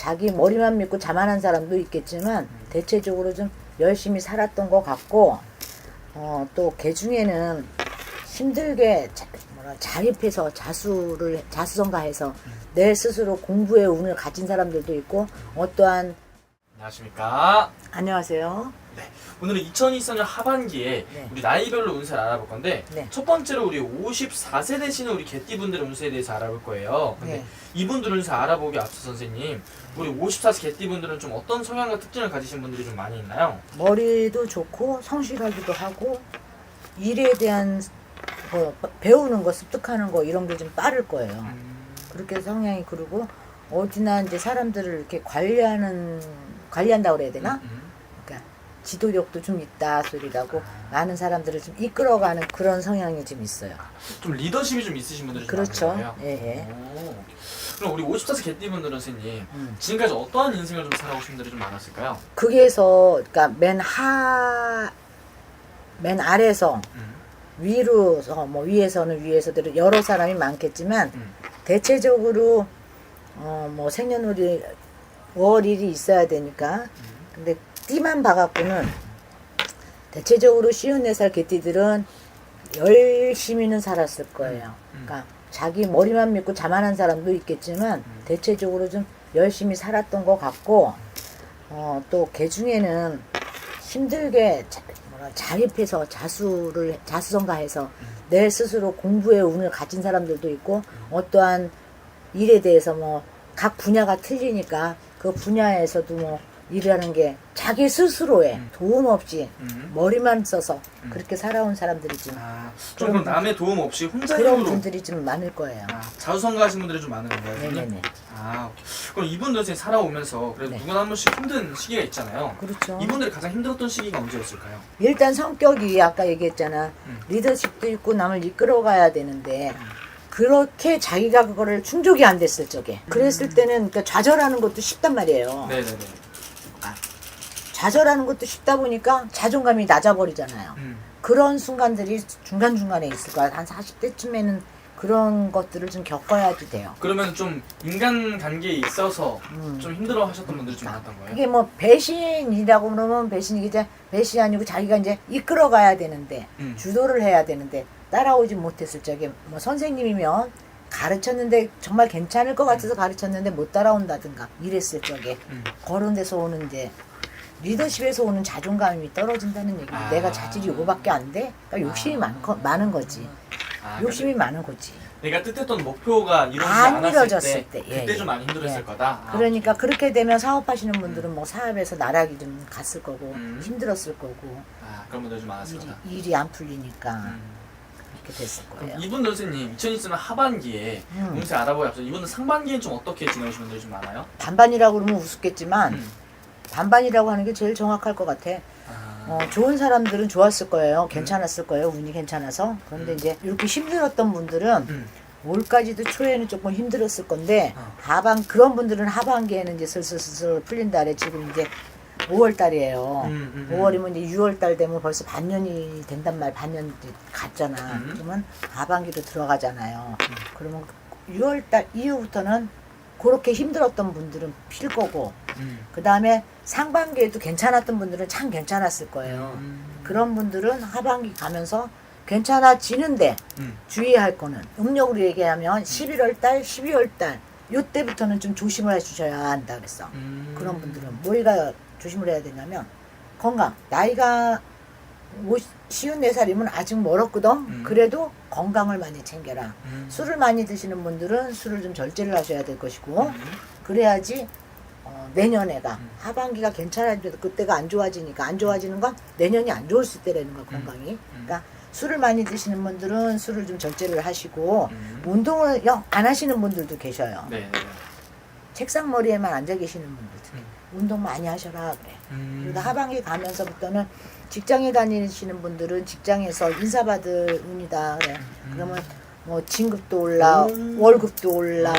자기 머리만 믿고 자만한 사람도 있겠지만 대체적으로 좀 열심히 살았던 것 같고 어, 또 개 중에는 힘들게 자, 뭐라 자립해서 자수를 자수성가해서 내 스스로 공부의 운을 가진 사람들도 있고 어떠한 안녕하십니까. 안녕하세요. 네. 오늘은 2024년 하반기에 네. 우리 나이별로 운세를 알아볼 건데 네. 첫 번째로 우리 54세 되시는 우리 개띠분들의 운세에 대해서 알아볼 거예요. 근데 네. 이분들 운세 알아보기 앞서 선생님, 우리 54세 개띠분들은 좀 어떤 성향과 특징을 가지신 분들이 좀 많이 있나요? 머리도 좋고 성실하기도 하고 일에 대한 뭐 배우는 거 습득하는 거 이런 게 좀 빠를 거예요. 음, 그렇게 성향이 그러고 어디나 이제 사람들을 이렇게 관리하는 관리한다고 그래야 되나? 음, 그러니까 지도력도 좀 있다 소리라고 많은 사람들을 좀 이끌어가는 그런 성향이 좀 있어요. 좀 리더십이 좀 있으신 분들이 좀 그렇죠. 많은 거예요. 예, 예. 오. 그럼 우리 54세 개띠분들은 선생님 음. 지금까지 어떠한 인생을 좀 살아오신 분들이 좀 많았을까요? 거기에서 그러니까 맨 하, 맨 아래서 음, 위로서 뭐 위에서는 위에서대로 여러 사람이 많겠지만 음, 대체적으로 어 뭐 생년월일 월 일이 있어야 되니까 근데 띠만 봐갖고는 대체적으로 쉬운 네 살 개띠들은 열심히는 살았을 거예요. 음. 그러니까 자기 머리만 믿고 자만한 사람도 있겠지만 대체적으로 좀 열심히 살았던 것 같고 어, 또개 중에는 힘들게 자, 뭐라 자립해서 자수를 자수성가해서 내 스스로 공부의 운을 가진 사람들도 있고 어떠한 일에 대해서 뭐 각 분야가 틀리니까 그 분야에서도 뭐 일하는 게 자기 스스로의 음. 도움 없이 음. 머리만 써서 음. 그렇게 살아온 사람들이 좀 아, 좀 그럼 남의 도움 없이 혼자 그런 힘으로 분들이 좀 많을 거예요. 아, 자수성가하신 분들이 좀 많은 건가요? 네네네. 아. 그럼 이분들 이제 살아오면서 그래도 네. 누구나 한 번씩 힘든 시기가 있잖아요. 그렇죠. 이분들이 가장 힘들었던 시기가 언제였을까요? 일단 성격이 아까 얘기했잖아. 음. 리더십도 있고 남을 이끌어가야 되는데 그렇게 자기가 그거를 충족이 안 됐을 적에 그랬을 때는 그러니까 좌절하는 것도 쉽단 말이에요. 네네네. 좌절하는 것도 쉽다 보니까 자존감이 낮아버리잖아요. 음. 그런 순간들이 중간중간에 있을 거야. 한 40대쯤에는 그런 것들을 좀 겪어야지 돼요. 그러면 좀 인간 관계에 있어서 음. 좀 힘들어 하셨던 분들이 좀 많았던 거예요? 이게 뭐 배신이라고 그러면 배신이 이제 배신이 아니고 자기가 이제 이끌어 가야 되는데 음. 주도를 해야 되는데 따라오지 못했을 적에 뭐 선생님이면 가르쳤는데 정말 괜찮을 것 같아서 가르쳤는데 못 따라온다든가 이랬을 적에 음. 그런 데서 오는 이제 리더십에서 오는 자존감이 떨어진다는 얘기. 아. 내가 자질이 요거밖에 안 돼? 그러니까 욕심이 아. 많거, 많은 거지. 아, 욕심이 많은 거지. 내가 뜻했던 목표가 이루어지지 안 않았을 이루어졌을 때, 때, 예, 그때 예. 좀 많이 힘들었을 예. 거다. 아, 그러니까 그렇게 되면 사업하시는 분들은 뭐 사업에서 나락이 좀 갔을 거고 음. 힘들었을 거고 아, 그런 분들 좀 많았을 일이, 거다. 일이 안 풀리니까 음. 됐을 거예요. 이분 선생님 2024년 하반기에 음. 운세 알아보기 앞서 이분은 상반기엔 좀 어떻게 지내신 분들이 좀 많아요? 반반이라고 그러면 우습겠지만 음. 반반이라고 하는 게 제일 정확할 것 같아. 아, 어, 좋은 사람들은 좋았을 거예요. 괜찮았을 거예요. 운이 괜찮아서. 그런데 음. 이제 이렇게 힘들었던 분들은 음. 올까지도 초에는 조금 힘들었을 건데 어. 하반 그런 분들은 하반기에는 이제 슬슬슬 풀린다래 지금 이제 5월 달이에요. 음, 음, 음. 5월이면 이제 6월 달 되면 벌써 반년이 된단 말 반년 갔잖아. 음. 그러면 하반기로 들어가잖아요. 그러면 6월 달 이후부터는 그렇게 힘들었던 분들은 필 거고 음. 그 다음에 상반기에도 괜찮았던 분들은 참 괜찮았을 거예요. 음. 그런 분들은 하반기 가면서 괜찮아지는데 음. 주의할 거는 음력으로 얘기하면 11월 달, 12월 달 요때부터는 좀 조심을 해주셔야 한다 그랬어. 음. 그런 분들은 뭐가 조심을 해야 되냐면 건강. 나이가 뭐 쉬운 네 살이면 아직 멀었거든. 음. 그래도 건강을 많이 챙겨라. 음. 술을 많이 드시는 분들은 술을 좀 절제를 하셔야 될 것이고 음. 그래야지 어, 내년에가 음. 하반기가 괜찮아져도 그때가 안 좋아지니까 안 좋아지는 건 내년이 안 좋을 때라는 거야 건강이. 음. 그러니까 술을 많이 드시는 분들은 술을 좀 절제를 하시고 음. 운동을 영 안 하시는 분들도 계셔요. 네, 네. 책상 머리에만 앉아 계시는 분들도 음. 운동 많이 하셔라 그래. 음. 그리고 하반기 가면서부터는 직장에 다니시는 분들은 직장에서 인사받을 운이다 그래. 음. 그러면 뭐 진급도 올라, 음. 월급도 올라,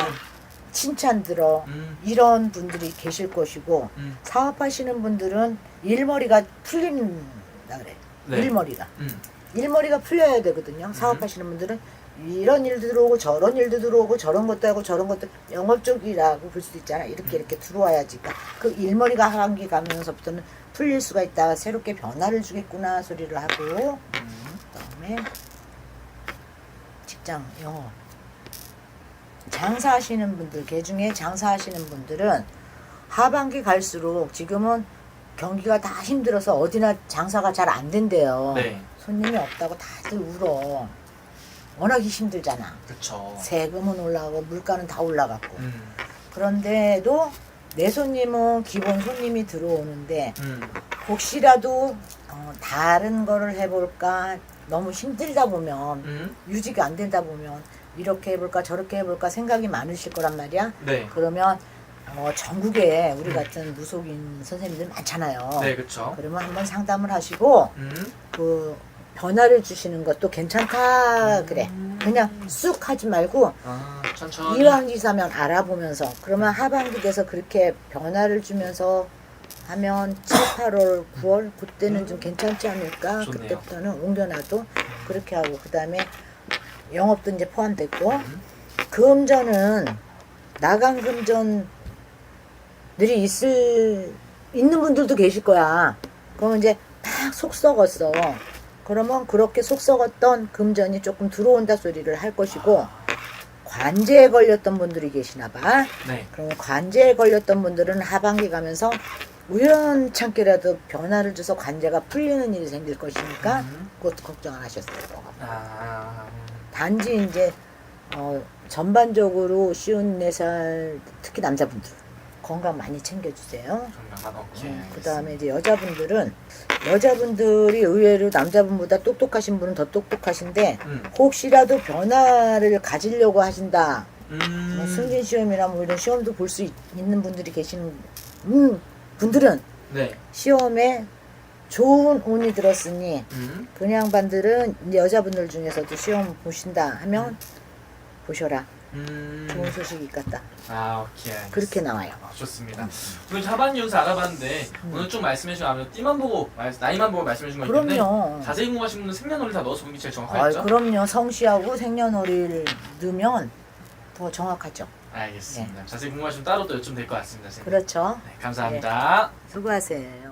칭찬 들어 음. 이런 분들이 계실 것이고 음. 사업하시는 분들은 일머리가 풀린다 그래. 네. 일머리가 음. 일머리가 풀려야 되거든요. 사업하시는 분들은 이런 일도 들어오고 저런 일도 들어오고 저런 것도 하고 저런 것도 영업 쪽이라고 볼 수도 있잖아. 이렇게 이렇게 들어와야지. 그러니까 그 일머리가 하반기 가면서부터는 풀릴 수가 있다. 새롭게 변화를 주겠구나 소리를 하고 음. 그다음에 직장 영업 장사하시는 분들 개 중에 장사하시는 분들은 하반기 갈수록 지금은 경기가 다 힘들어서 어디나 장사가 잘 안 된대요. 네. 손님이 없다고 다들 울어. 워낙에 힘들잖아. 그쵸. 세금은 올라가고 물가는 다 올라갔고. 음. 그런데도 내 손님은 기본 손님이 들어오는데 음. 혹시라도 어, 다른 거를 해볼까 너무 힘들다 보면 음. 유지가 안 되다 보면 이렇게 해볼까 저렇게 해볼까 생각이 많으실 거란 말이야. 네. 그러면 어, 전국에 우리 같은 무속인 선생님들 많잖아요. 네, 그쵸. 그러면 한번 상담을 하시고 음. 그 변화를 주시는 것도 괜찮다 그래. 그냥 쑥 하지 말고 아, 천천히. 이왕지사면 알아보면서 그러면 하반기 돼서 그렇게 변화를 주면서 하면 7, 8월, 9월 그때는 좀 괜찮지 않을까? 좋네요. 그때부터는 옮겨놔도 그렇게 하고 그 다음에 영업도 이제 포함됐고 음. 금전은 나간 금전들이 있을 있는 분들도 계실 거야. 그러면 이제 막 속 썩었어. 그러면 그렇게 속 썩었던 금전이 조금 들어온다 소리를 할 것이고 관제에 걸렸던 분들이 계시나 봐. 네. 그러면 관제에 걸렸던 분들은 하반기 가면서 우연찮게라도 변화를 줘서 관제가 풀리는 일이 생길 것이니까 음. 그것도 걱정 안 하셨을 것 같아요. 아. 단지 이제 어, 전반적으로 쉬운 네살 특히 남자분들 건강 많이 챙겨주세요. 건강한 오케이. 그 다음에 이제 여자분들은 여자분들이 의외로 남자분보다 똑똑하신 분은 더 똑똑하신데 음. 혹시라도 변화를 가지려고 하신다. 음. 뭐 승진 시험이나 뭐 이런 시험도 볼 수 있는 분들이 계시는 음, 분들은 네. 시험에 좋은 운이 들었으니 음. 그냥 반들은 이제 여자분들 중에서도 시험 보신다 하면 보셔라. 음. 좋은 소식이 있겠다. 아, 오케이. 그렇게 나와요. 아, 좋습니다. 오늘 하반기 운세 알아봤는데 오늘 좀 말씀해 주신 아무래도 띠만 보고 말- 나이만 보고 말씀해 주신 거기 때문에 그럼요. 자세히 궁금하신 분은 생년월일 다 넣어서 보는 게 제일 아, 정확하겠죠? 그럼요. 성씨하고 생년월일 넣으면 더 정확하죠. 알겠습니다. 자세히 궁금하시면 따로 또 여쭤면 될 것 같습니다. 선생님. 그렇죠. 네, 감사합니다. 수고하세요.